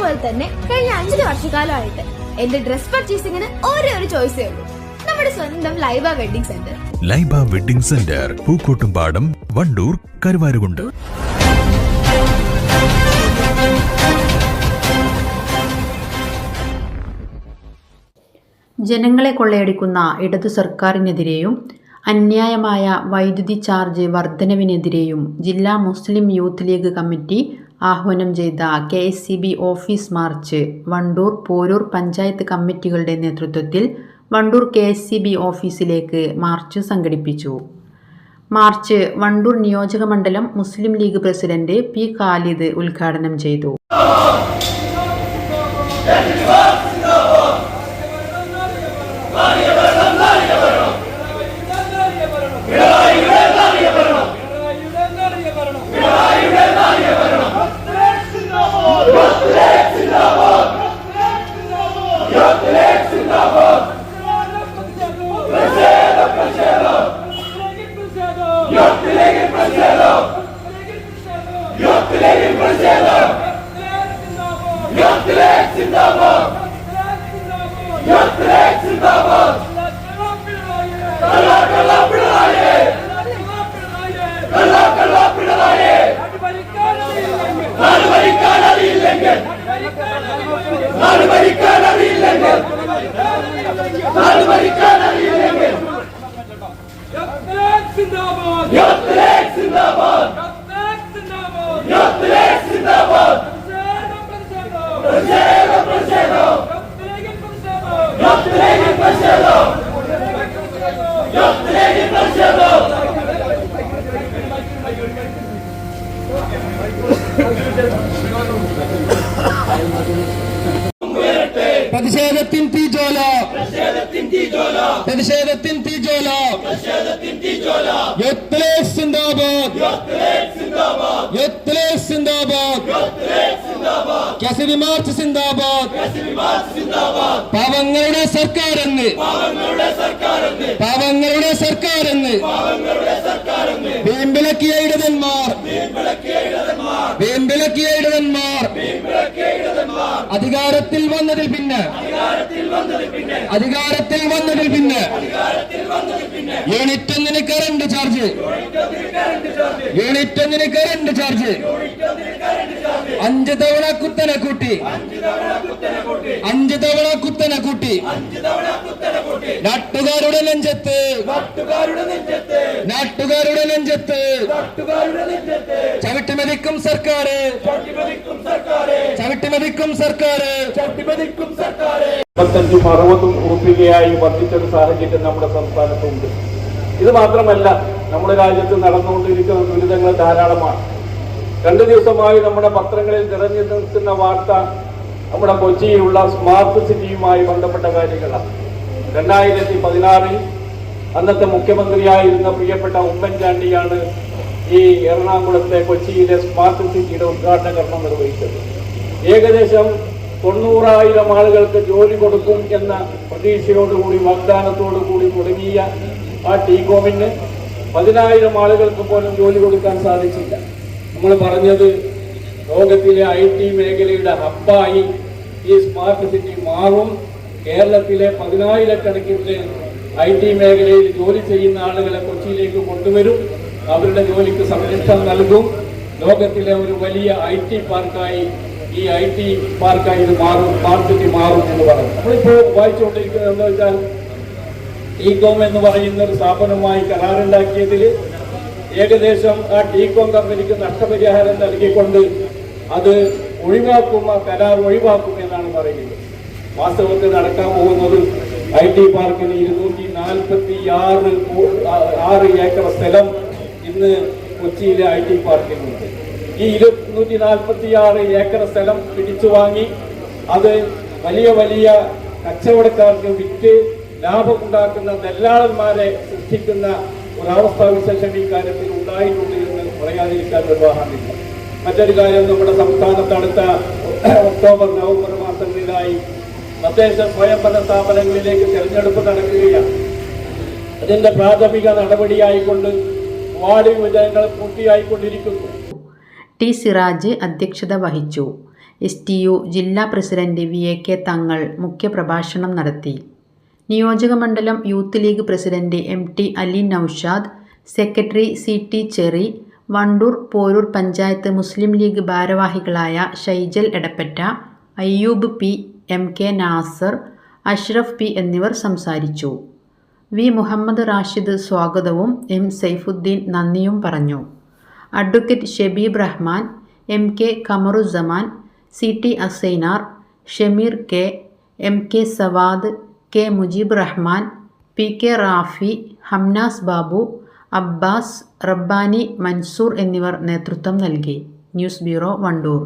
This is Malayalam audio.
പോലെ തന്നെ കഴിഞ്ഞ അഞ്ചര വർഷക്കാലമായിട്ട് എന്റെ ഡ്രസ് പർച്ചേസിംഗിന് ഒരേ ഒരു ചോയ്സേ ഉള്ളൂ. നമ്മുടെ സ്വന്തം Laiba wedding centre Laiba wedding centre Pookkottumpadam Wandoor Karuvarakundu. ജനങ്ങളെ കൊള്ളയടിക്കുന്ന ഇടതു സർക്കാരിനെതിരെയും അന്യായമായ വൈദ്യുതി ചാർജ് വർധനവിനെതിരെയും ജില്ലാ മുസ്ലിം യൂത്ത് ലീഗ് കമ്മിറ്റി ആഹ്വാനം ചെയ്ത K S C B office march Wandoor Poroor panchayat കമ്മിറ്റികളുടെ നേതൃത്വത്തിൽ Wandoor K S C B ഓഫീസിലേക്ക് മാർച്ച് സംഘടിപ്പിച്ചു. മാർച്ച് വണ്ടൂർ നിയോജക മണ്ഡലം മുസ്ലിം ലീഗ് പ്രസിഡന്റ് പി ഖാലിദ് ഉദ്ഘാടനം ചെയ്തു. സിന്ദാബാദ്. സിന്ദാബാദ്. സിന്ദാബാദ് പ്രതിഷേധം പ്രതിഷേധത്തിൻ തീജോല പ്രതിഷേധത്തിൻ തീജോല യത്ലേ സിന്ദാബാദ്. യത്ലേ സിന്ദാബാദ്. കസരി മാർച്ച് സിന്ദാബാദ്. പാവങ്ങളുടെ സർക്കാരെന്ന്. പാവങ്ങളുടെ സർക്കാരെന്ന്. വീമ്പിളക്കിയ ഇടതന്മാർ. വീമ്പിളക്കിയ ഇടതന്മാർ. അധികാരത്തിൽ വന്നതിൽ പിന്നെ. അധികാരത്തിൽ വന്നതിൽ പിന്നെ. യൂണിറ്റ് ഒന്നിന് കറണ്ട് ചാർജ്. യൂണിറ്റ് ഒന്നിന് കറണ്ട് ചാർജ്. അഞ്ച് തവണ കുത്തനെ കൂട്ടി. അഞ്ച് തവണ കുത്തനെ കൂട്ടി. നാട്ടുകാരുടെ നെഞ്ചത്ത്. നാട്ടുകാരുടെ നെഞ്ചത്ത്. ചവിട്ടിമതിക്കും സർക്കാർ ചവിട്ടിമതിക്കും സർക്കാർ മുപ്പത്തഞ്ചും അറുപതും ഉറുപ്പികയായി വർദ്ധിച്ചൊരു സാഹചര്യം നമ്മുടെ സംസ്ഥാനത്തുണ്ട്. ഇത് മാത്രമല്ല നമ്മുടെ രാജ്യത്ത് നടന്നുകൊണ്ടിരിക്കുന്ന ദുരിതങ്ങൾ ധാരാളമാണ്. രണ്ടു ദിവസമായി നമ്മുടെ പത്രങ്ങളിൽ നിറഞ്ഞു നിൽക്കുന്ന വാർത്ത നമ്മുടെ കൊച്ചിയിലുള്ള സ്മാർട്ട് സിറ്റിയുമായി ബന്ധപ്പെട്ട കാര്യങ്ങളാണ്. രണ്ടായിരത്തി പതിനാറിൽ അന്നത്തെ മുഖ്യമന്ത്രിയായിരുന്ന പ്രിയപ്പെട്ട ഉമ്മൻചാണ്ടിയാണ് ഈ എറണാകുളത്തെ കൊച്ചിയിലെ സ്മാർട്ട് സിറ്റിയുടെ ഉദ്ഘാടന കർമ്മം നിർവഹിച്ചത്. ഏകദേശം തൊണ്ണൂറായിരം ആളുകൾക്ക് ജോലി കൊടുക്കും എന്ന പ്രതീക്ഷയോടുകൂടി വാഗ്ദാനത്തോടുകൂടി തുടങ്ങിയ ആ ടീ കോമിന് പതിനായിരം ആളുകൾക്ക് പോലും ജോലി കൊടുക്കാൻ സാധിച്ചില്ല. നമ്മൾ പറഞ്ഞത് ലോകത്തിലെ ഐ ടി മേഖലയുടെ ഹബ്ബായി ഈ സ്മാർട്ട് സിറ്റി മാറും. കേരളത്തിലെ പതിനായിരക്കണക്കിന് ഐ ടി മേഖലയിൽ ജോലി ചെയ്യുന്ന ആളുകളെ കൊച്ചിയിലേക്ക് കൊണ്ടുവരും. അവരുടെ ജോലിക്ക് സംരക്ഷണം നൽകും. ലോകത്തിലെ ഒരു വലിയ ഐ ടി പാർക്കായി ഈ ഐ ടി പാർക്കായി ഇത് മാറും സ്മാർട്ട് സിറ്റി മാറും എന്ന് പറയും നമ്മളിപ്പോൾ വായിച്ചുകൊണ്ടിരിക്കുന്നത് എന്താ വെച്ചാൽ കോം എന്ന് പറയുന്ന ഒരു സ്ഥാപനമായി കരാറുണ്ടാക്കിയതിൽ ഏകദേശം ആ ടീകോം കമ്പനിക്ക് നഷ്ടപരിഹാരം നൽകിക്കൊണ്ട് അത് ഒഴിവാക്കും ആ കരാർ ഒഴിവാക്കും എന്നാണ് പറയുന്നത്. വാസ്തവത്തിൽ നടക്കാൻ പോകുന്നത് ഐ ടി പാർക്കിന് ഇരുന്നൂറ്റി നാൽപ്പത്തി ആറ് ആറ് ഏക്കർ സ്ഥലം ഇന്ന് കൊച്ചിയിലെ ഐ ടി പാർക്കിനുണ്ട്. ഈ ഇരുന്നൂറ്റി നാൽപ്പത്തി ആറ് ഏക്കർ സ്ഥലം പിടിച്ചു വാങ്ങി അത് വലിയ വലിയ കച്ചവടക്കാർക്ക് വിറ്റ് ലാഭമുണ്ടാക്കുന്ന ദല്ലാളന്മാരെ സൃഷ്ടിക്കുന്ന ഒരവസ്ഥ വിശേഷം ഈ കാര്യത്തിൽ ഉണ്ടായിട്ടുണ്ട് എന്ന് പറയാതിരിക്കാൻ നിർവാഹമില്ല മറ്റൊരു കാര്യം നമ്മുടെ സംസ്ഥാനത്ത് അടുത്ത ഒക്ടോബർ നവംബർ മാസങ്ങളിലായി തദ്ദേശ സ്വയംഭരണ സ്ഥാപനങ്ങളിലേക്ക് തെരഞ്ഞെടുപ്പ് നടക്കുകയാണ്. അതിന്റെ പ്രാഥമിക നടപടിയായിക്കൊണ്ട് വാർഡ് വിഭജനങ്ങൾ പൂർത്തിയായിക്കൊണ്ടിരിക്കുന്നു. ടി സിറാജ് അധ്യക്ഷത വഹിച്ചു. എസ് ടി യു ജില്ലാ president V A K Thangal മുഖ്യപ്രഭാഷണം നടത്തി. നിയോജകമണ്ഡലം youth league president M T Ali Naushad secretary C T Cheri Wandoor Poroor panchayat Muslim League ഭാരവാഹികളായ Shaijal Edappatta Ayyub P M K Nasar Ashraf P എന്നിവർ സംസാരിച്ചു. വി മുഹമ്മദ് റാഷിദ് സ്വാഗതവും എം സൈഫുദ്ദീൻ നന്ദിയും പറഞ്ഞു. Advocate Shebeeb Rahman M K Kamaruzaman C T Asainar Shameer K M K Savad K Mujeeb Rahman P K Rafi Hamnas Babu Abbas Rabbani Mansoor എന്നിവർ നേതൃത്വം നൽകി. News bureau Wandoor.